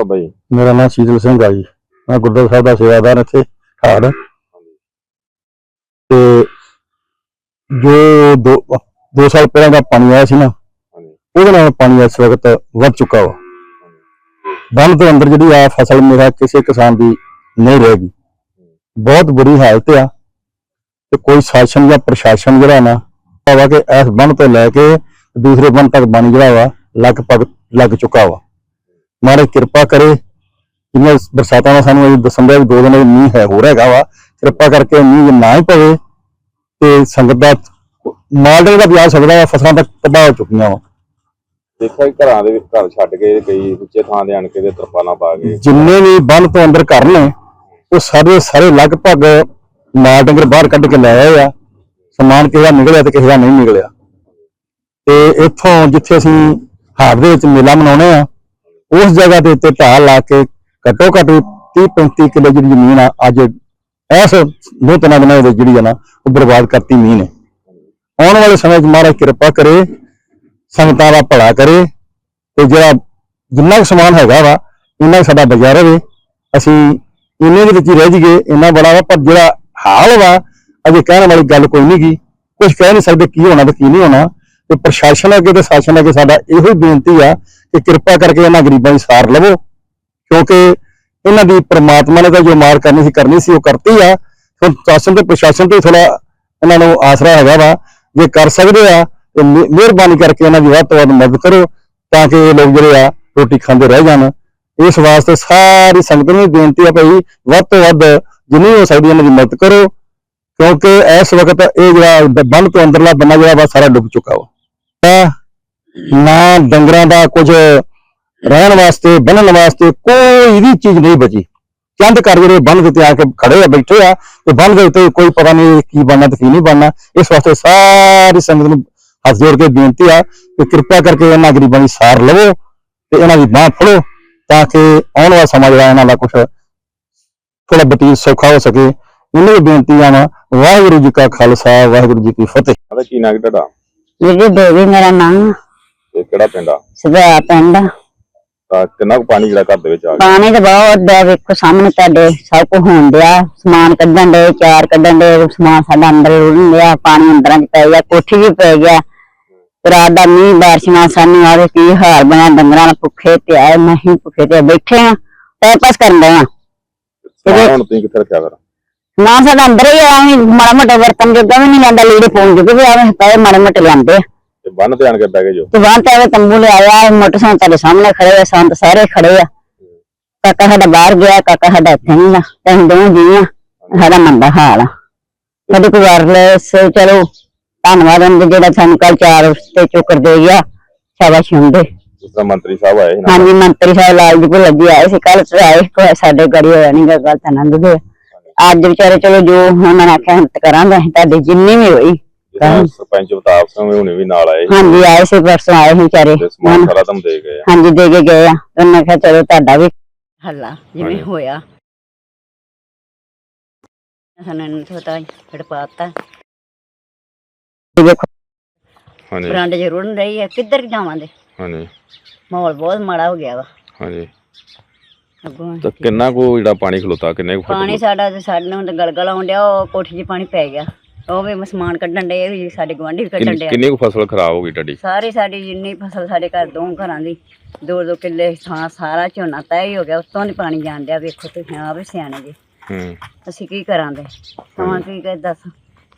ਬਾਬਾ ਜੀ। ਮੇਰਾ ਨਾਮ ਸ਼ੀਤਲ ਸਿੰਘ ਆ ਜੀ। ਮੈਂ ਗੁਰਦੁਆਰਾ ਸਾਹਿਬ ਦਾ ਸੇਵਾਦਾਰ ਇੱਥੇ ਠਾੜ ਤੇ ਜੋ ਦੋ ਦੋ ਸਾਲ ਪਹਿਲਾਂ ਦਾ ਪਾਣੀ ਆਇਆ ਸੀ ਨਾ ਉਹਦੇ ਨਾਲ ਪਾਣੀ ਇਸ ਵਕਤ ਵੱਧ ਚੁੱਕਾ ਵਾ। ਬੰਨ ਤੋਂ ਅੰਦਰ ਜਿਹੜੀ ਆ ਫਸਲ ਮੇਰਾ ਕਿਸੇ ਕਿਸਾਨ ਦੀ ਨਹੀਂ ਰਹੇਗੀ। ਬਹੁਤ ਬੁਰੀ ਹਾਲਤ ਆ। ਤੇ ਕੋਈ ਸ਼ਾਸਨ ਜਾਂ ਪ੍ਰਸ਼ਾਸਨ ਜਿਹੜਾ ਨਾ ਵਾ ਕਿ ਇਸ ਬੰਨ ਤੋਂ ਲੈ ਕੇ ਦੂਸਰੇ ਬੰਨ ਤੱਕ ਪਾਣੀ ਜਿਹੜਾ ਵਾ ਲਗਭਗ ਲੱਗ ਚੁੱਕਾ ਵਾ। ਮਹਾਰਾਜ ਕਿਰਪਾ ਕਰੇ। ਜਿੰਨੇ ਬਰਸਾਤਾਂ ਦਾ ਸਾਨੂੰ ਇਹ ਦੱਸਣ ਦਾ ਵੀ ਦੋ ਦਿਨ ਮੀਂਹ ਹੈ ਹੋ ਰਿਹਾ ਵਾ। ਕਿਰਪਾ ਕਰਕੇ ਮੀਂਹ ਨਾ ਹੀ ਪਵੇ ਤੇ ਸੰਗਤ ਦਾ ਮਾਲਡੇ ਦਾ ਵੀ ਆ ਸਕਦਾ ਹੈ ਫਸਲਾਂ ਤੱਕ ਤਬਾਹ ਹੋ ਚੁੱਕੀਆਂ ਵਾ। ਦੇਖਿਆ ਕਿ ਘਰਾਂ ਦੇ ਵਿੱਚ ਘਰ ਛੱਡ ਕੇ ਕਈ ਉੱਚੇ ਥਾਂ ਦੇ ਆਣ ਕੇ ਤੇ ਤਰਪਾਲਾਂ ਪਾ ਕੇ। ਜਿੰਨੇ ਵੀ ਬੰਨ ਤੋਂ ਅੰਦਰ ਘਰ ਨੇ ਉਹ ਸਾਰੇ ਸਾਰੇ ਲਗਭਗ ਮਾਲ ਡੰਗਰ ਬਾਹਰ ਕੱਢ ਕੇ ਲੈ ਆਏ ਆ। ਸਮਾਨ ਕਿਸੇ ਦਾ ਨਿਕਲਿਆ ਤੇ ਕਿਸੇ ਦਾ ਨਹੀਂ ਨਿਕਲਿਆ। ਤੇ ਇੱਥੋਂ ਜਿੱਥੇ ਅਸੀਂ ਹਾੜ ਦੇ ਵਿੱਚ ਮੇਲਾ ਮਨਾਉਣੇ ਆ ਉਸ ਜਗ੍ਹਾ ਦੇ ਉੱਤੇ ਢਾਹ ਲਾ ਕੇ ਘੱਟੋ ਘੱਟ 30 35 ਕਿਲੋ ਜਿਹੜੀ ਜ਼ਮੀਨ ਆ, ਅੱਜ ਐਸ ਦੋ ਤਿੰਨ ਦਿਨਾਂ ਦੇ ਜਿਹੜੀ ਆ ਨਾ, ਉਹ ਬਰਬਾਦ ਕਰਤੀ ਮੀਂਹ ਨੇ। ਆਉਣ ਵਾਲੇ ਸਮੇਂ 'ਚ ਮਹਾਰਾਜ ਕਿਰਪਾ ਕਰੇ, ਸੰਗਤਾਂ ਦਾ ਭਲਾ ਕਰੇ ਤੇ ਜਿਹੜਾ ਜਿੰਨਾ ਕੁ ਸਮਾਨ ਹੈਗਾ ਵਾ, ਇੰਨਾ ਕੁ ਸਾਡਾ ਬਚਿਆ ਰਵੇ। ਅਸੀਂ ਇੰਨੇ ਦੇ ਵਿੱਚ ਹੀ ਰਹਿ ਜੀਏ ਇੰਨਾ ਬੜਾ ਵਾ, ਪਰ ਜਿਹੜਾ ਹਾਲ ਵਾ, ਅਜੇ ਕਹਿਣ ਵਾਲੀ ਗੱਲ ਕੋਈ ਨਹੀਂ ਗੀ। ਕੁਝ ਕਹਿ ਨਹੀਂ ਸਕਦੇ ਕੀ ਹੋਣਾ ਤੇ ਕੀ ਨਹੀਂ ਹੋਣਾ। ਤੇ ਪ੍ਰਸ਼ਾਸਨ ਅੱਗੇ ਤੇ ਸ਼ਾਸਨ ਅੱਗੇ ਸਾਡਾ ਇਹੋ ਹੀ ਬੇਨਤੀ ਆ ਕਿ ਕਿਰਪਾ ਕਰਕੇ ਇਹਨਾਂ ਗਰੀਬਾਂ ਦੀ ਸਾਰ ਲਵੋ, ਕਿਉਂਕਿ ਇਹਨਾਂ ਦੀ ਪ੍ਰਮਾਤਮਾ ਨੇ ਤਾਂ ਜੋ ਮਾਰ ਕਰਨੀ ਸੀ ਕਰਨੀ ਸੀ, ਉਹ ਕਰਤੀ ਆ। ਹੁਣ ਸ਼ਾਸਨ ਤੇ ਪ੍ਰਸ਼ਾਸਨ ਤੇ ਥੋੜਾ ਇਹਨਾਂ ਨੂੰ ਆਸਰਾ ਹੈਗਾ ਵਾ। ਜੇ ਕਰ ਸਕਦੇ ਆ, ਤੇ ਮਿਹਰਬਾਨੀ ਕਰਕੇ ਇਹਨਾਂ ਦੀ ਵੱਧ ਤੋਂ ਵੱਧ ਮਦਦ ਕਰੋ, ਤਾਂ ਕਿ ਇਹ ਲੋਕ ਜਿਹੜੇ ਆ, ਰੋਟੀ ਖਾਂਦੇ ਰਹਿ ਜਾਣ। ਇਸ ਵਾਸਤੇ ਸਾਰੀ ਸੰਗਤ ਨੂੰ ਵੀ ਬੇਨਤੀ ਆ ਭਾਈ, ਵੱਧ ਤੋਂ ਵੱਧ ਜਿੰਨੀ ਹੋ ਸਕਦੀ ਇਹਨਾਂ ਦੀ ਮਦਦ ਕਰੋ, ਕਿਉਂਕਿ ਇਸ ਵਕਤ ਇਹ ਜਿਹੜਾ ਬ- ਬੰਨ ਤੋਂ ਅੰਦਰਲਾ ਬੰਨਾ ਜਿਹੜਾ ਵਾ, ਸਾਰਾ ਡੁੱਬ ਚੁੱਕਾ ਵਾ। ਤਾਂ ਨਾ ਡੰਗਰਾਂ ਦਾ ਕੁਝ ਰਹਿਣ ਵਾਸਤੇ ਬੰਨਣ ਵਾਸਤੇ ਕੋਈ ਵੀ ਚੀਜ਼ ਨਹੀਂ ਬਚੀ। ਚੰਦ ਕਰ ਜਿਹੜੇ ਬੰਨ ਦੇ ਉੱਤੇ ਆ ਕੇ ਖੜੇ ਆ ਬੈਠੇ ਆ ਤੇ ਬੰਨ ਦੇ ਉੱਤੇ ਕੋਈ ਪਤਾ ਨਹੀਂ ਕੀ ਬਣਨਾ ਤੇ ਕੀ ਨਹੀਂ ਬਣਨਾ। ਇਸ ਵਾਸਤੇ ਸਾਰੀ ਸੰਗਤ ਨੂੰ ਹੱਥ ਜੋੜ ਕੇ ਬੇਨਤੀ ਆ ਕਿ ਕਿਰਪਾ ਕਰਕੇ ਇਹਨਾਂ ਗਰੀਬਾਂ ਦੀ ਸਾਰ ਲਵੋ ਤੇ ਇਹਨਾਂ ਦੀ ਬਾਹ ਫੜੋ ਤਾਂ ਕਿ ਆਉਣ ਵਾਲਾ ਸਮਾਂ ਜਿਹੜਾ ਇਹਨਾਂ ਦਾ ਕੁਝ ਥੋੜਾ ਬਤੀਤ ਸੌਖਾ ਹੋ ਸਕੇ। ਇਹਨਾਂ ਦੀ ਬੇਨਤੀਆਂ ਵਾ ਵਾਹਿਗੁਰੂ ਜੀ ਕਾ ਖਾਲਸਾ ਵਾਹਿਗੁਰੂ ਜੀ ਕੀ ਫਤਿਹ। ਆਦਾ ਕੀ ਨਾਮ ਤੁਹਾਡਾ? ਵੀਰੇ ਦੇਵੀ ਮੇਰਾ ਨਾਮ ਤੇ ਕਿਹੜਾ ਪਿੰਡ ਆ? ਸਦਾ ਪਿੰਡ ਤਾਂ ਕਿੰਨਾ ਕੁ ਪਾਣੀ ਜਿਹੜਾ ਘਰ ਦੇ ਵਿੱਚ ਆ ਗਿਆ? ਪਾਣੀ ਤਾਂ ਬਹੁਤ ਦਾ ਵੇਖੋ ਸਾਹਮਣੇ ਤੁਹਾਡੇ ਸਭ ਕੁਝ ਹੋਣ ਡਿਆ। ਸਮਾਨ ਕੱਢਣ ਦੇ ਚਾਰ ਕੱਢਣ ਦੇ ਸਮਾਨ ਸਾਡਾ ਅੰਦਰ ਰੁੜਨ ਡਿਆ ਪਾਣੀ ਅੰਦਰਾਂ ਚ ਪੈ ਗਿਆ ਕੋਠੀ ਵੀ ਪੈ ਗਿਆ। ਤੇ ਰਾਤ ਦਾ ਮੀਂਹ ਬਾਰਿਸ਼ਾਂ ਸਾਨੂੰ ਆਵੇ ਕੀ ਹਾਲ ਬਣਿਆ ਡੰਗਰਾਂ ਨਾਲ ਭੁੱਖੇ ਤੇ ਆਏ ਨਹੀਂ ਭੁੱਖੇ ਤੇ ਬੈਠੇ ਆ ਟਾਈਮ ਪਾਸ ਕਰਨ ਦੇ ਆ ਸਮਾਨ ਹੁਣ ਤੁਸੀਂ ਕਿੱਥੇ ਰੱਖਿਆ ਫਿਰ? ਨਾ ਸਾਡਾ ਅੰਦਰ ਹੀ ਆਵੇਂ ਮਾੜਾ ਮੋਟਾ ਵਰਤਨ ਜੋਗਾ ਵੀ ਨਹੀਂ ਲੈਂਦਾ ਲੀੜੇ ਪਾਉਣ ਜੋਗੇ ਵੀ ਆਵੇਂ ਪਏ ਮਾੜੇ ਮੋਟੇ ਲੈਂਦੇ ਆ। ਤੇ ਬੰਨ ਤੇ ਆਣ ਕੇ ਬਹਿ ਗਏ ਜੋ। ਤੇ ਵਾਂ ਤੇ ਆਵੇ ਤੰਬੂ ਲਿਆਇਆ ਮੋਟਰਸਾਈਕਲ ਤੁਹਾਡੇ ਸਾਹਮਣੇ ਖੜੇ ਆ ਸੰਤ ਸਾਰੇ ਖੜੇ ਆ। ਕਾਕਾ ਸਾਡਾ ਬਾਹਰ ਗਿਆ ਕਾਕਾ ਸਾਡਾ ਇੱਥੇ ਨਹੀਂ ਆ ਤੇ ਅਸੀਂ ਦੋਵੇਂ ਜੀ ਆ ਸਾਡਾ ਮੰਦਾ ਹਾਲ ਆ। ਸਾਡੇ ਕੋਈ ਵਾਰਲੈਸ ਚਲੋ ਧੰਨਵਾਦ ਉਹਦੇ ਜਿਹੜਾ ਸਾਨੂੰ ਕੱਲ ਚਾਰ ਤੇ ਚੁੱਕਰ ਦੇ ਗਿਆ ਸ਼ਾਬਾਸ਼ ਹੁੰਦੇ। ਜਿਸ ਤਰ੍ਹਾਂ ਮੰਤਰੀ ਸਾਹਿਬ ਆਏ ਸੀ ਨਾ। ਹਾਂਜੀ ਮੰਤਰੀ ਸਾਹਿਬ ਲਾਲ ਜੀ ਕੋਲ ਲੱਗੇ ਆਏ ਸੀ ਕੱਲ ਆਏ ਸਾਡੇ ਗੜੀ ਹੋਇਆ ਨਹੀਂ ਗੱਲ ਤਾਂ ਆਨੰਦ ਦੇ ਅੱਜ ਵਿਚਾਰੇ ਚਲੋ ਜੋ ਉਹਨਾਂ ਨੇ ਆਖਿਆ ਹਿੰਮਤ ਕਰਾਂਗੇ ਅਸੀਂ ਤੁਹਾਡੀ ਜਿੰਨੀ ਵੀ ਹੋਈ ਸਰਪੰਚ ਬਤਾਬ ਸਿੰਘ ਹੁਣੇ ਵੀ ਨਾਲ ਆਏ ਸੀ। ਹਾਂਜੀ ਆਏ ਸੀ ਪਰਸੋਂ ਆਏ ਸੀ ਵਿਚਾਰੇ ਤੇ ਸਮਾਨ ਸਾਰਾ ਤੁਹਾਨੂੰ ਦੇ ਗਏ ਆ। ਹਾਂਜੀ ਦੇ ਕੇ ਗਏ ਆ। ਉਹਨੇ ਕਿਹਾ ਚਲੋ ਤੁਹਾਡਾ ਵੀ ਹੱਲਾ ਜਿਵੇਂ ਹਾਂਜੀ। ਹੋਇਆ। ਸਾਨੂੰ ਇਹਨੂੰ ਪਤਾ ਫੜ ਪਾਤਾ। ਦੇਖੋ। ਹਾਂਜੀ। ਬਰਾਂਡੇ ਚ ਰੁੜਨ ਰਹੀ ਹੈ ਕਿੱਧਰ ਜਾਵਾਂਗੇ? ਹਾਂਜੀ। ਮਾਹੌਲ ਬਹੁਤ ਮਾੜਾ ਹੋ ਗਿਆ ਵਾ। ਹਾਂਜੀ। ਅੱਗੋਂ ਤਾਂ ਕਿੰਨਾ ਕੁ ਜਿਹੜਾ ਪਾਣੀ ਖਲੋਤਾ ਕਿੰਨੇ ਕੁ ਪਾਣੀ ਸਾਡਾ ਤੇ ਸਾਡੇ ਨੂੰ ਤਾਂ ਗਲਗਲ ਆਉਣ ਡਿਆ ਉਹ ਕੋਠੀ 'ਚ ਪਾਣੀ ਪੈ ਗਿਆ। ਉਹ ਵੀ ਸਮਾਨ ਕੱਢਣ ਦੇ ਵੀ ਸਾਡੇ ਗਵਾਂਢੀ ਵੀ ਕੱਢਣ ਕਿੰਨੀ ਡਿਆ ਕਿੰਨੀ ਕੁ ਫਸਲ ਖਰਾਬ ਹੋ ਗਈ ਤੁਹਾਡੀ? ਸਾਰੀ ਸਾਡੀ ਜਿੰਨੀ ਫਸਲ ਸਾਡੇ ਘਰ ਦੋ ਘਰਾਂ ਦੀ ਦੋ ਦੋ ਕਿੱਲੇ ਥਾਂ ਸਾਰਾ ਝੋਨਾ ਤੈ ਹੀ ਹੋ ਗਿਆ ਉਤੋਂ ਨਹੀਂ ਪਾਣੀ ਜਾਣ ਡਿਆ ਵੇਖੋ ਤੁਸੀਂ ਆਪ ਵੀ ਸਿਆਣੇ ਜੀ। ਹੂੰ। ਅਸੀਂ ਕੀ ਕਰਾਂਗੇ ਸਮਾਂ ਕੀ ਕਰ ਦੱਸ।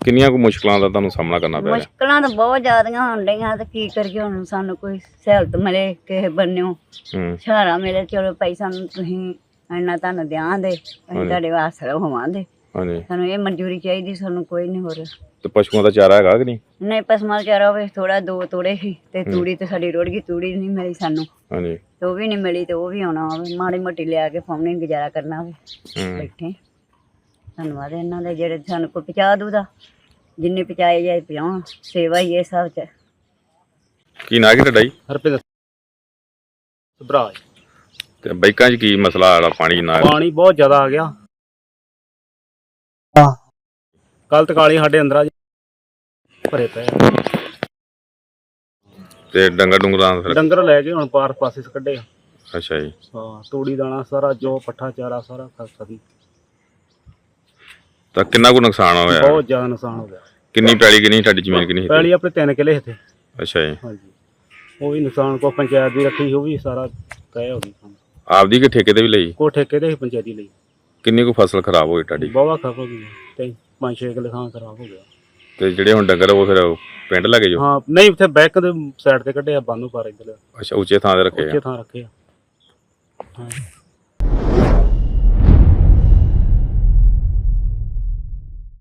ਕਿੰਨੀਆਂ ਕੁ ਮੁਸ਼ਕਲਾਂ ਦਾ ਤੁਹਾਨੂੰ ਸਾਹਮਣਾ ਕਰਨਾ ਪੈ ਰਿਹਾ ਮੁਸ਼ਕਲਾਂ ਤਾਂ ਬਹੁਤ ਜ਼ਿਆਦੀਆਂ ਹੋਣ ਡਈਆਂ ਤੇ ਕੀ ਕਰੀਏ ਹੁਣ ਸਾਨੂੰ ਕੋਈ ਸਹੂਲਤ ਮਿਲੇ ਕਿਸੇ ਬੰਨਿਓ। ਹੂੰ। ਸਹਾਰਾ ਮਿਲੇ ਚਲੋ ਪੈਸਾ ਨੂੰ ਤੁਸੀਂ ਇੰਨਾ ਤੁਹਾਨੂੰ ਦਿਆਂਦੇ ਅਸੀਂ ਤੁਹਾਡੇ ਵਾਸਤੇ ਹੋਵਾਂਗੇ। ਹਾਂਜੀ। ਸਾਨੂੰ ਇਹ ਮਨਜ਼ੂਰੀ ਚਾਹੀਦੀ ਸਾਨੂੰ ਕੋਈ ਨਹੀਂ ਹੋ ਰਿਹਾ ਤੇ ਪਸ਼ੂਆਂ ਦਾ ਚਾਰਾ ਹੈਗਾ ਕਿ ਨਹੀਂ? ਨਹੀਂ ਪਸਮਾ ਚਾਰਾ ਹੋਵੇ ਥੋੜਾ ਦੋ ਤੋੜੇ ਸੀ ਤੇ ਤੂੜੀ ਤੇ ਸਾਡੀ ਰੁੜ ਗਈ ਤੂੜੀ ਨਹੀਂ ਮਿਲੀ ਸਾਨੂੰ। ਹਾਂਜੀ। ਤੇ ਉਹ ਵੀ ਨਹੀਂ ਮਿਲੀ ਤੇ ਉਹ ਵੀ ਆਉਣਾ ਹੋਵੇ ਮਾੜੀ ਮੋਟੀ ਲਿਆ ਕੇ ਫਾਉਣੀ ਗੁਜ਼ਾਰਾ ਕਰਨਾ ਹੋਵੇ ਹੂੰ। ਬੈਠੇ। ਧੰਨਵਾਦ ਇਹਨਾਂ ਦੇ ਜਿਹੜੇ ਸਾਨੂੰ ਕੋਈ ਪਹੁੰਚਾ ਦੂਦਾ ਜਿੰਨੇ ਪਹੁੰਚਾਏ ਜਾਏ ਪਹੁੰਚਾਉਣ ਸੇਵਾ ਹੀ ਇਹ ਸਭ ਚ। ਕੀ ਨਾਂ ਕੀ ਤੁਹਾਡਾ ਜੀ? ਹਰਪਿੰਦਰ ਭਰਾ ਤੇ ਬਾਈਕਾਂ 'ਚ ਕੀ ਮਸਲਾ ਆਲਾ ਪਾਣੀ ਨਾ ਪਾਣੀ ਬਹੁਤ ਜ਼ਿਆਦਾ ਆ ਗਿਆ ਹਾਂ। ਕੱਲ ਤਕਾਲੀ ਸਾਡੇ ਅੰਦਰ ਆ ਜੀ। ਭਰੇ ਪਏ ਆ। ਤੇ ਡੰਗਰ ਡੁੰਗਰਾਂ ਦਾ ਫਿਰ। ਡੰਗਰ ਲੈ ਕੇ ਹੁਣ ਪਾਰ ਪਾਸੇ ਕੱਢੇ ਆ। ਅੱਛਾ ਜੀ। ਹਾਂ ਤੂੜੀ ਦਾਣਾ ਸਾਰਾ ਜੋ ਪੱਠਾ ਚਾਰਾ ਸਾਰਾ ਖਸਦੀ ਤਾਂ ਕਿੰਨਾ ਕੁ ਨੁਕਸਾਨ ਹੋਇਆ? ਬਹੁਤ ਜ਼ਿਆਦਾ ਨੁਕਸਾਨ ਹੋ ਗਿਆ। ਕਿੰਨੀ ਪੈਲੀ ਕਿੰਨੀ ਤੁਹਾਡੀ ਜ਼ਮੀਨ ਕਿੰਨੀ ਸੀ? ਪਹਿਲੀ ਆਪਣੇ ਤਿੰਨ ਕਿਲੇ ਇੱਥੇ। ਅੱਛਾ ਜੀ। ਹਾਂਜੀ। ਉਹ ਵੀ ਨੁਕਸਾਨ ਕੋ ਪੰਚਾਇਤ ਦੀ ਰੱਖੀ ਉਹ ਵੀ ਸਾਰਾ ਤੈਅ ਹੋ ਗਈ ਆਪਦੀ ਕਿ ਠੇਕੇ ਤੇ ਵੀ ਲਈ? ਕੋ ਠੇਕੇ ਦੇ ਸੀ ਪੰਚਾਇਤੀ ਲਈ। ਕਿੰਨੀ ਕੁ ਫਸਲ ਖਰਾਬ ਹੋਈ ਤੁਹਾਡੀ? ਬਹੁਤ ਖਰਾਬ ਹੋ ਗਈ। ਤੇ ਪੰਜ ਛੇ ਕਿਲੇ ਥਾਂ ਖਰਾਬ ਹੋ ਗਿਆ। ਤੇ ਜਿਹੜੇ ਹੁਣ ਡੰਗਰ ਉਹ ਫਿਰ ਪਿੰਡ ਲੈ ਗਏ ਜੋ ਹਾਂ ਨਹੀਂ ਉੱਥੇ ਬੈਕ ਦੇ ਸਾਈਡ ਤੇ ਕੱਢਿਆ ਬੰਨੂ ਪਰ ਇੱਧਰ। ਅੱਛਾ ਉੱਚੇ ਥਾਂ ਤੇ ਰੱਖੇ ਆ। ਉੱਚੇ ਥਾਂ ਰੱਖੇ ਆ। ਹਾਂ।